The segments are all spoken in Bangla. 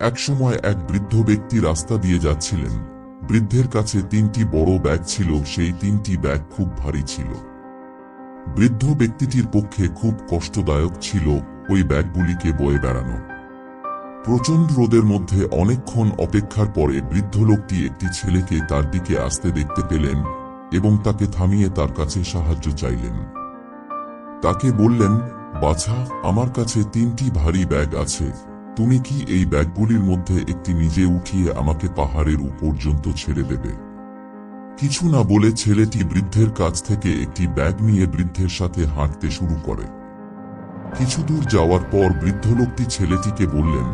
একসময় এক বৃদ্ধ ব্যক্তি রাস্তা দিয়ে যাচ্ছিলেন। বৃদ্ধের কাছে তিনটি বড় ব্যাগ ছিল, সেই তিনটি ব্যাগ খুব ভারী ছিল। বৃদ্ধ ব্যক্তিটির পক্ষে খুব কষ্টদায়ক ছিল ওই ব্যাগগুলিকে বয়ে বেড়ানো। প্রচণ্ড রোদের মধ্যে অনেকক্ষণ অপেক্ষার পরে বৃদ্ধ লোকটি একটি ছেলেকে তার দিকে আসতে দেখতে পেলেন এবং তাকে থামিয়ে তার কাছে সাহায্য চাইলেন। তাকে বললেন, বাছা, আমার কাছে তিনটি ভারী ব্যাগ আছে। তুমি কি এই ব্যাগগুলির মধ্যে একটি নিজে উঠিয়ে আমাকে পাহাড়ের উপর্যন্ত ছেড়ে দেবে? কিছু না বলে ছেলেটি বৃদ্ধের কাছ থেকে একটি ব্যাগ নিয়ে বৃদ্ধের সাথে হাঁটতে শুরু করে। কিছু দূর যাওয়ার পর বৃদ্ধ লোকটি ছেলেটিকে বললেন,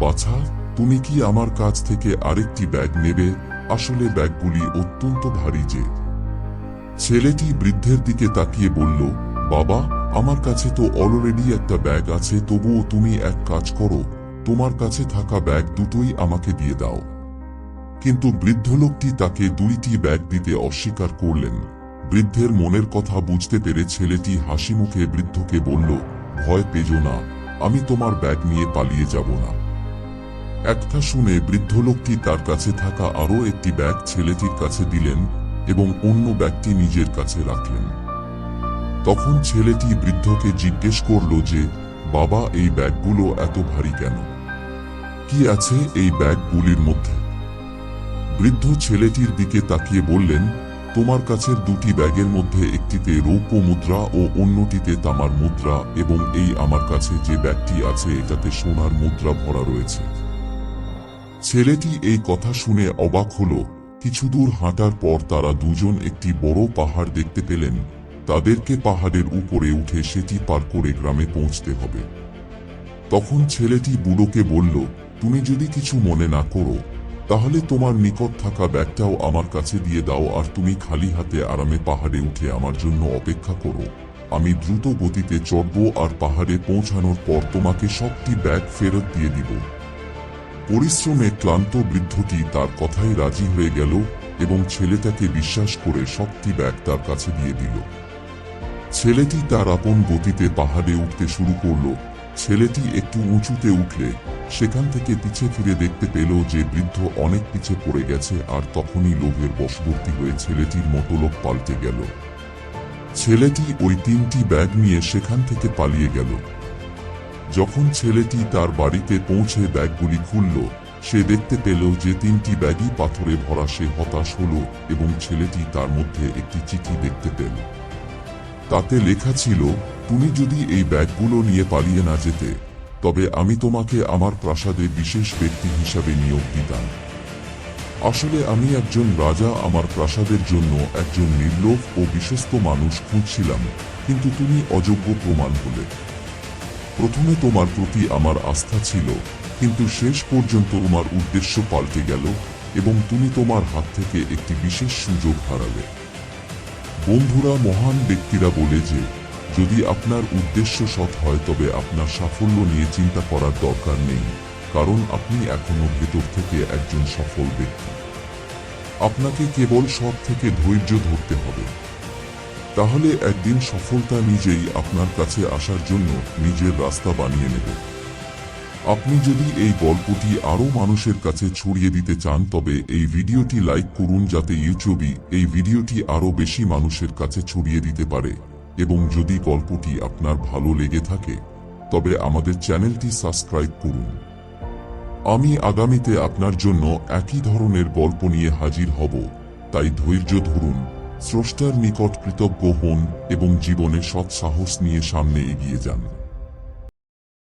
বাছা, তুমি কি আমার কাছ থেকে আরেকটি ব্যাগ নেবে? আসলে ব্যাগগুলি অত্যন্ত ভারী যে। ছেলেটি বৃদ্ধের দিকে তাকিয়ে বলল, বাবা, আমার কাছে তো অলরেডি একটা ব্যাগ আছে, তবুও তুমি এক কাজ করো তোমার কাছে থাকা ব্যাগ দুটোই আমাকে দিয়ে দাও। কিন্তু বৃদ্ধ লোকটি তাকে দুইটি ব্যাগ দিতে অস্বীকার করলেন। বৃদ্ধের মনের কথা বুঝতে পেরে ছেলেটি হাসি মুখে বৃদ্ধকে বলল, ভয় পেজো না, আমি তোমার ব্যাগ নিয়ে পালিয়ে যাব না। একটা শুনে বৃদ্ধ লোকটি তার কাছে থাকা আরও একটি ব্যাগ ছেলেটির কাছে দিলেন এবং অন্য ব্যাগটি নিজের কাছে রাখলেন। তখন ছেলেটি বৃদ্ধকে জিজ্ঞেস করল যে বাবা, এই ব্যাগগুলো এত ভারী কেন? কি আছে এই ব্যাগগুলির মধ্যে? বৃদ্ধ ছেলেটির দিকে তাকিয়ে বললেন, তোমার কাছের দুটি ব্যাগের মধ্যে একটিতে রৌপ্য মুদ্রা ও অন্যটিতে তামার মুদ্রা এবং এই আমার কাছে যে ব্যাগটি আছে এটাতে সোনার মুদ্রা ভরা রয়েছে। ছেলেটি এই কথা শুনে অবাক হল। কিছু দূর হাঁটার পর তারা দুজন একটি বড় পাহাড় দেখতে পেলেন। তাদেরকে পাহাড়ের উপরে উঠে সেটি পার করে গ্রামে পৌঁছতে হবে। তখন ছেলেটি বুড়োকে বলল, তুমি যদি কিছু মনে না করো, তাহলে তোমার নিকট থাকা ব্যাগটাও আমার কাছে দিয়ে দাও আর তুমি খালি হাতে আরামে পাহাড়ে উঠে আমার জন্য অপেক্ষা করো। আমি দ্রুত গতিতে চড়ব আর পাহাড়ে পৌঁছানোর পর তোমাকে সবটি ব্যাগ ফেরত দিয়ে দিব। পরিশ্রমে ক্লান্ত বৃদ্ধটি তার কথায় রাজি হয়ে গেল এবং ছেলেটাকে বিশ্বাস করে সবটি ব্যাগ তার কাছে দিয়ে দিল। ছেলেটি তার আপন গতিতে পাহাড়ে উঠতে শুরু করল। ছেলেটি একটু উঁচুতে উঠলে, সেখান থেকে পিছে ফিরে দেখতে পেল যে বৃদ্ধ অনেক পিছে পড়ে গেছে আর তখনই লোভের বশবর্তী হয়ে ছেলেটির মতলব পাল্টে গেল। ছেলেটি ওই তিনটি ব্যাগ নিয়ে সেখান থেকে পালিয়ে গেল। যখন ছেলেটি তার বাড়িতে পৌঁছে ব্যাগগুলি খুলল, সে দেখতে পেল যে তিনটি ব্যাগই পাথরে ভরা সে হতাশ হল এবং ছেলেটি তার মধ্যে একটি চিঠি দেখতে পেল। তাতে লেখা ছিল, তুমি যদি এই ব্যাগগুলো নিয়ে পালিয়ে না যেতে, তবে আমি তোমাকে আমার প্রাসাদে বিশেষ ব্যক্তি হিসাবে নিয়োগ দিতাম। আসলে আমি একজন রাজা, আমার প্রাসাদের জন্য একজন নির্লোভ ও বিশ্বস্ত মানুষ খুঁজছিলাম, কিন্তু তুমি অযোগ্য প্রমাণ হলে। প্রথমে তোমার প্রতি আমার আস্থা ছিল, কিন্তু শেষ পর্যন্ত তোমার উদ্দেশ্য পাল্টে গেল এবং তুমি তোমার হাত থেকে একটি বিশেষ সুযোগ হারালে। বন্ধুরা মহান ব্যক্তিরা বলে যে, যদি আপনার উদ্দেশ্য সৎ হয়, তবে আপনার সাফল্য নিয়ে চিন্তা করার দরকার নেই, কারণ আপনি এখনও ভেতর থেকে একজন সফল ব্যক্তি। আপনাকে কেবল সব থেকে ধৈর্য ধরতে হবে। তাহলে একদিন সফলতা নিজেই আপনার কাছে আসার জন্য নিজের রাস্তা বানিয়ে নেবে। আপনি যদি এই গল্পটি আরও মানুষের কাছে ছড়িয়ে দিতে চান, তবে এই ভিডিওটি লাইক করুন যাতে ইউটিউবই এই ভিডিওটি আরও বেশি মানুষের কাছে ছড়িয়ে দিতে পারে। এবং যদি গল্পটি আপনার ভালো লেগে থাকে, তবে আমাদের চ্যানেলটি সাবস্ক্রাইব করুন। আমি আগামীতে আপনার জন্য একই ধরনের গল্প নিয়ে হাজির হব। তাই ধৈর্য ধরুন, স্রষ্টার নিকট কৃতজ্ঞ হন এবং জীবনে সৎ সাহস নিয়ে সামনে এগিয়ে যান।